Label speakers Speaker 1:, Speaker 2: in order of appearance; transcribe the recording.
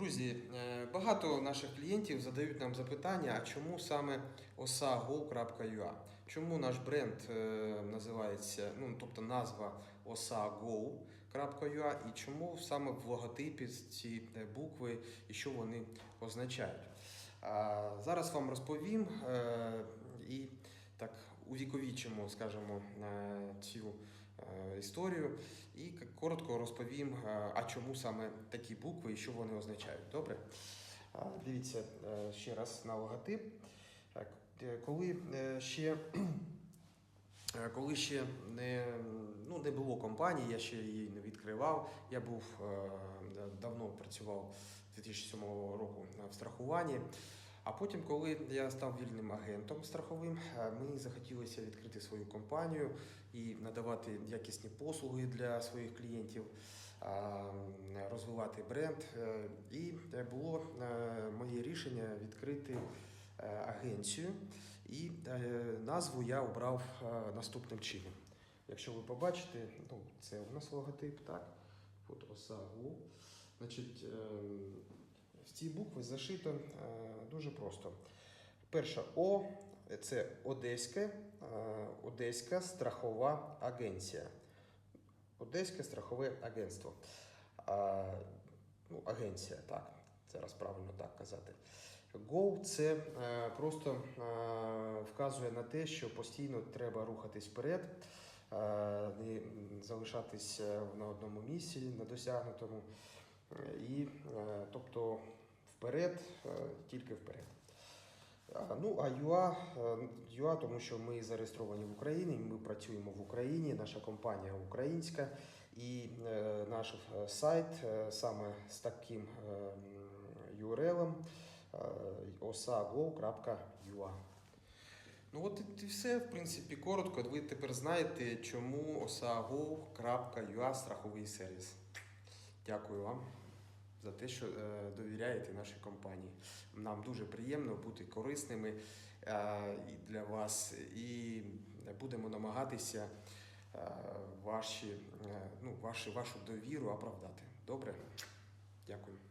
Speaker 1: Друзі, е, багато наших клієнтів задають нам запитання, а чому саме osago.ua? Чому наш бренд е, називається, ну тобто назва osago.ua і чому саме в логотипі ці е, букви і що вони означають? Зараз вам розповім і так увіковічимо, скажімо, цю історію і коротко розповім, е, а чому саме такі букви і що вони означають. Добре? Дивіться е, ще раз на логотип. Е, Коли е, ще Е, Коли ще не, ну, не було компанії, я ще її не відкривав. Я був е, давно працював 2007 року в страхуванні. А потім, коли я став вільним агентом страховим, е, мені захотілося відкрити свою компанію і надавати якісні послуги для своїх клієнтів, розвивати бренд. Е, І е, було моє рішення відкрити агенцію. І назву я обрав наступним чином. Якщо ви побачите, ну, це у нас логотип, так? От ОСАГУ. Значить, е, в ці букви зашито е, дуже просто. Перша О це Одеська, е, Одеська страхова агенція. Одеське страхове агентство. А, ну, агенція, так. Зараз правильно так казати. Go це е, просто е, вказує на те, що постійно треба рухатись вперед, е, не залишатись е, на одному місці, на досягнутому. Е, І, е, тобто, вперед, е, тільки вперед. Ну, а ЮА, ЮА, тому що ми зареєстровані в Україні, ми працюємо в Україні, наша компанія українська, і наш сайт саме з таким URL osago.ua. Ну от і все, в принципі, коротко. Ви тепер знаєте, чому osago.ua страховий сервіс. Дякую вам за те, що е, довіряєте нашій компанії. Нам дуже приємно бути корисними е, для вас, і будемо намагатися е, ваші, ну, ваші, вашу довіру оправдати. Добре? Дякую.